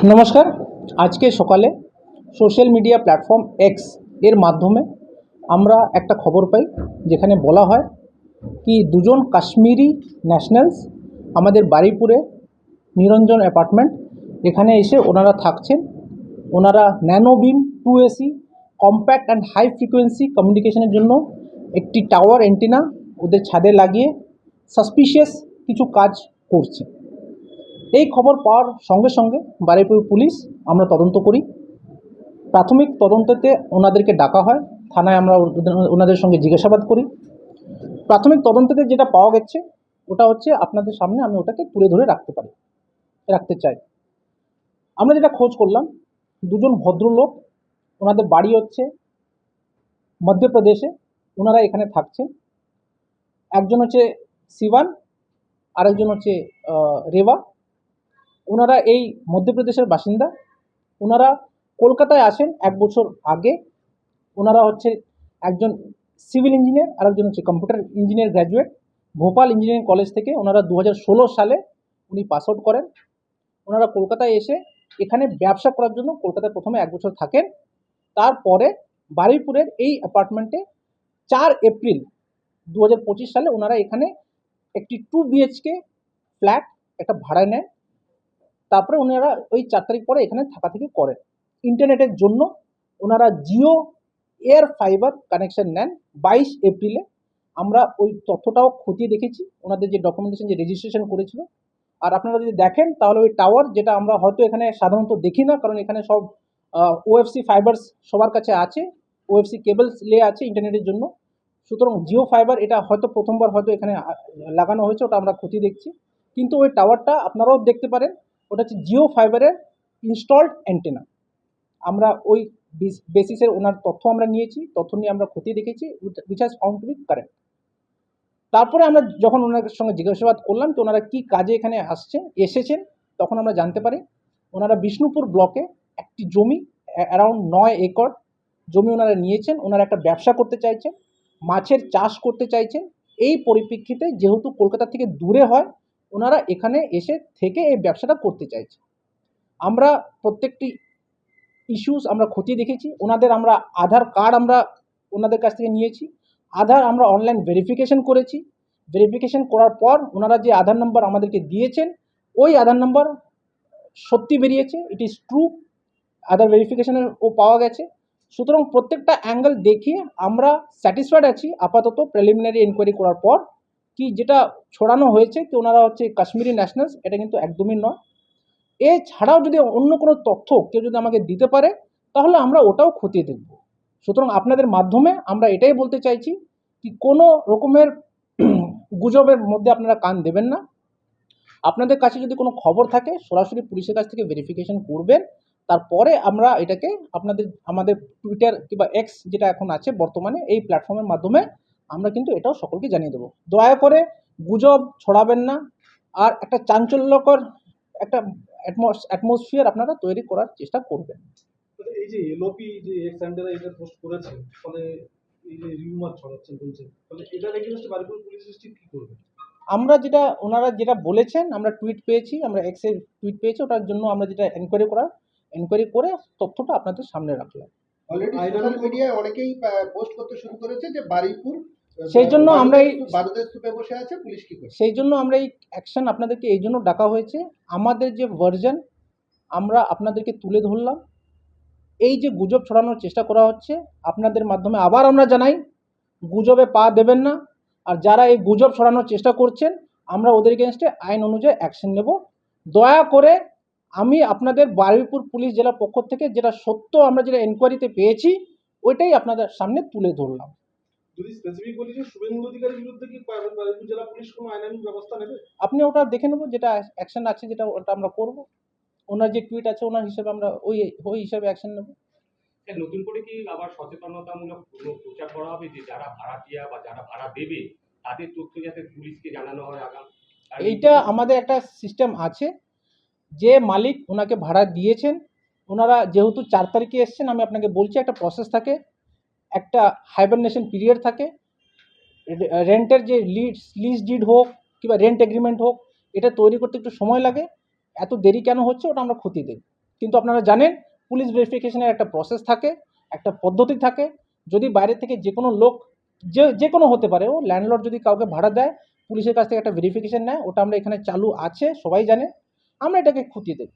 নমস্কার। আজকে সকালে সোশ্যাল মিডিয়া প্ল্যাটফর্ম এক্সের মাধ্যমে আমরা একটা খবর পাই, যেখানে বলা হয় কি দুজন কাশ্মীরি ন্যাশনালস আমাদের বারুইপুরে নিরঞ্জন অ্যাপার্টমেন্ট এখানে এসে ওনারা থাকছেন। ওনারা nano beam to AC compact and high frequency কমিউনিকেশনের জন্য একটি টাওয়ার অ্যান্টিনা ওদের ছাদে লাগিয়ে সাসপিশিয়াস কিছু কাজ করছে। এই খবর পাওয়ার সঙ্গে সঙ্গে বারুইপুর পুলিশ আমরা তদন্ত করি। প্রাথমিক তদন্ততে ওনাদেরকে ডাকা হয়। থানায় আমরা ওনাদের সঙ্গে জিজ্ঞাসাবাদ করি। প্রাথমিক তদন্ততে যেটা পাওয়া গেছে, ওটা হচ্ছে আপনাদের সামনে আমি ওটাকে তুলে ধরে রাখতে পারি, রাখতে চাই। আমরা যেটা খোঁজ করলাম, দুজন ভদ্রলোক, ওনাদের বাড়ি হচ্ছে মধ্যপ্রদেশে, ওনারা এখানে থাকছেন। একজন হচ্ছে সিওয়ান আরেকজন হচ্ছে রেবা। ওনারা এই মধ্যপ্রদেশের বাসিন্দা। ওনারা কলকাতায় আসেন এক বছর আগে। ওনারা হচ্ছে একজন সিভিল ইঞ্জিনিয়ার আর একজন হচ্ছে computer engineer graduate. Bhopal engineering college থেকে ওনারা দু হাজার ষোলো সালে উনি পাস আউট করেন। ওনারা কলকাতায় এসে এখানে ব্যবসা করার জন্য কলকাতায় প্রথমে এক বছর থাকেন। তারপরে বারুইপুরের এই অ্যাপার্টমেন্টে চার এপ্রিল দু হাজার পঁচিশ সালে ওনারা এখানে একটি টু বিএইচকে ফ্ল্যাট, একটা ভাড়া নেন। তারপরে ওনারা ওই চার তারিখ পরে এখানে থাকা থেকে করেন। ইন্টারনেটের জন্য ওনারা জিও এয়ার ফাইবার কানেকশন নেন বাইশ এপ্রিলে। আমরা ওই তথ্যটাও খতিয়ে দেখেছি। ওনাদের যে ডকুমেন্টেশন যে রেজিস্ট্রেশন করেছিল। আর আপনারা যদি দেখেন, তাহলে ওই টাওয়ার যেটা আমরা হয়তো এখানে সাধারণত দেখি না, কারণ এখানে সব ওএফসি ফাইবারস সবার কাছে আছে। ওএফসি কেবলস লে আছে ইন্টারনেটের জন্য। সুতরাং জিও ফাইবার এটা হয়তো প্রথমবার হয়তো এখানে লাগানো হয়েছে, ওটা আমরা খতিয়ে দেখছি। কিন্তু ওই টাওয়ারটা আপনারাও দেখতে পারেন। ওটা হচ্ছে জিও ফাইবারের ইনস্টলড অ্যান্টেনা আমরা ওই বেসিসের ওনার তথ্য আমরা নিয়েছি, তথ্য নিয়ে আমরা খতিয়ে দেখেছি which has found to be correct তারপরে আমরা যখন ওনার সঙ্গে জিজ্ঞাসাবাদ করলাম তো ওনারা কী কাজে এখানে আসছেন এসেছেন, তখন আমরা জানতে পারি ওনারা বিষ্ণুপুর ব্লকে একটি জমি অ্যারাউন্ড নয় একর জমি ওনারা নিয়েছেন, ওনারা একটা ব্যবসা করতে চাইছেন, মাছের চাষ করতে চাইছেন। এই পরিপ্রেক্ষিতে যেহেতু কলকাতা থেকে দূরে হয় ওনারা এখানে এসে থেকে এই ব্যবসাটা করতে চাইছে। আমরা প্রত্যেকটি ইস্যুস আমরা খতিয়ে দেখেছি, ওনাদের আমরা আধার কার্ড আমরা ওনাদের কাছ থেকে নিয়েছি, আধার আমরা অনলাইন ভেরিফিকেশন করেছি। ভেরিফিকেশন করার পর ওনারা যে আধার নাম্বার আমাদেরকে দিয়েছেন, ওই আধার নাম্বার সত্যি বেরিয়েছে ইট ইজ ট্রু আধার ভেরিফিকেশনের ও পাওয়া গেছে। সুতরাং প্রত্যেকটা অ্যাঙ্গেল দেখিয়ে আমরা স্যাটিসফাইড আছি, আপাতত প্রিলিমিনারি এনকোয়ারি করার পর কি যেটা ছড়ানো হয়েছে কি ওনারা হচ্ছে কাশ্মীরি ন্যাশনালস এটা কিন্তু একদমই নয়। এছাড়াও যদি অন্য কোনো তথ্য কেউ যদি আমাকে দিতে পারে, তাহলে আমরা ওটাও খতিয়ে দেখব। সুতরাং আপনাদের মাধ্যমে আমরা এটাই বলতে চাইছি কি কোনো রকমের গুজবের মধ্যে আপনারা কান দেবেন না। আপনাদের কাছে যদি কোনো খবর থাকে, সরাসরি পুলিশের কাছ থেকে ভেরিফিকেশন করবেন। তারপরে আমরা এটাকে আপনাদের, আমাদের টুইটার কিংবা এক্স যেটা এখন আছে বর্তমানে, এই প্ল্যাটফর্মের মাধ্যমে আমরা কিন্তু এটাও সকলকে জানিয়ে দেবো। দয়া করে গুজব ছড়াবেন না আর একটা চাঞ্চল্যকর একটা অ্যাটমসফিয়ার আপনারা তৈরি করার চেষ্টা করবেন। এই যে এলওপি যে এক্স হ্যান্ডেরা এটা পোস্ট করেছে ফলে এই যে রিউমার ছড়াচ্ছেন বলছেন তাহলে এটা এগেনস্টে বারিপুর পুলিশ ডিস্ট্রিক্ট কি করবে। আমরা যেটা ওনারা যেটা বলেছেন আমরা টুইট পেয়েছি আমরা এক্সের টুইট পেয়েছি ওটার জন্য আমরা যেটা এনকোয়ারি করার এনকোয়ারি করে তথ্যটা আপনাদের সামনে রাখলাম। অলরেডি সোশ্যাল মিডিয়ায় অনেকেই পোস্ট করতে শুরু করেছে যে বারুইপুর আহ, সেই জন্য আমরা এই- বসে আছে? পুলিশ কি করছে? সেই জন্য আমরা এই অ্যাকশন আপনাদেরকে এই জন্য ডাকা হয়েছে। আমাদের যে ভার্জন আমরা আপনাদেরকে তুলে ধরলাম। এই যে গুজব ছড়ানোর চেষ্টা করা হচ্ছে আপনাদের মাধ্যমে আবার আমরা জানাই গুজবে পা দেবেন না। আর যারা এই গুজব ছড়ানোর চেষ্টা করছেন আমরা ওদের এগেনস্টে আইন অনুযায়ী অ্যাকশন নেব। দয়া করে আমি আপনাদের বারুইপুর পুলিশ জেলার পক্ষ থেকে যেটা সত্য আমরা যেটা এনকোয়ারিতে পেয়েছি ওইটাই আপনাদের সামনে তুলে ধরলাম। যদি স্পেসিফিক বলি যে শুভেন্দু অধিকারীর বিরুদ্ধে কি জেলা পুলিশ কোনো আইনানুগ ব্যবস্থা নেবে? আপনি ওটা দেখে নেব যেটা অ্যাকশন আছে যেটা ওটা আমরা করব। ওনার যে টুইট আছে ওনার হিসেবে আমরা ওই ওই হিসাবে অ্যাকশন নেব। স্যার, নতুন করে কি আবার সচেতনতামূলক প্রচার করা হবে যে যারা ভাড়াটিয়া বা যারা ভাড়া দেবে তাদের তথ্য যাতে পুলিশকে জানানো হয় আগাম আর এইটা আমাদের একটা সিস্টেম আছে যে মালিক ওনাকে ভাড়া দিয়েছেন। ওনারা যেহেতু চার তারিখে এসছেন আমি আপনাকে বলছি একটা প্রসেস থাকে। একটা হাইবারনেশন পিরিয়ড থাকে। রেন্টের যে লিজ লিজ ডিড হোক কিংবা রেন্ট এগ্রিমেন্ট হোক, এটা তৈরি করতে একটু সময় লাগে। এত দেরি কেন হচ্ছে ওটা আমরা খতিয়ে দেখব। কিন্তু আপনারা জানেন পুলিশ ভেরিফিকেশনের একটা প্রসেস থাকে, একটা পদ্ধতি থাকে। যদি বাইরে থেকে যে কোনো লোক, যে যে কোনো হতে পারে, ও ল্যান্ডলর্ড যদি কাউকে ভাড়া দেয়, পুলিশের কাছ থেকে একটা ভেরিফিকেশন নেয়, ওটা আমরা এখানে চালু আছে, সবাই জানে। আমরা এটাকে খুঁটিয়ে দেব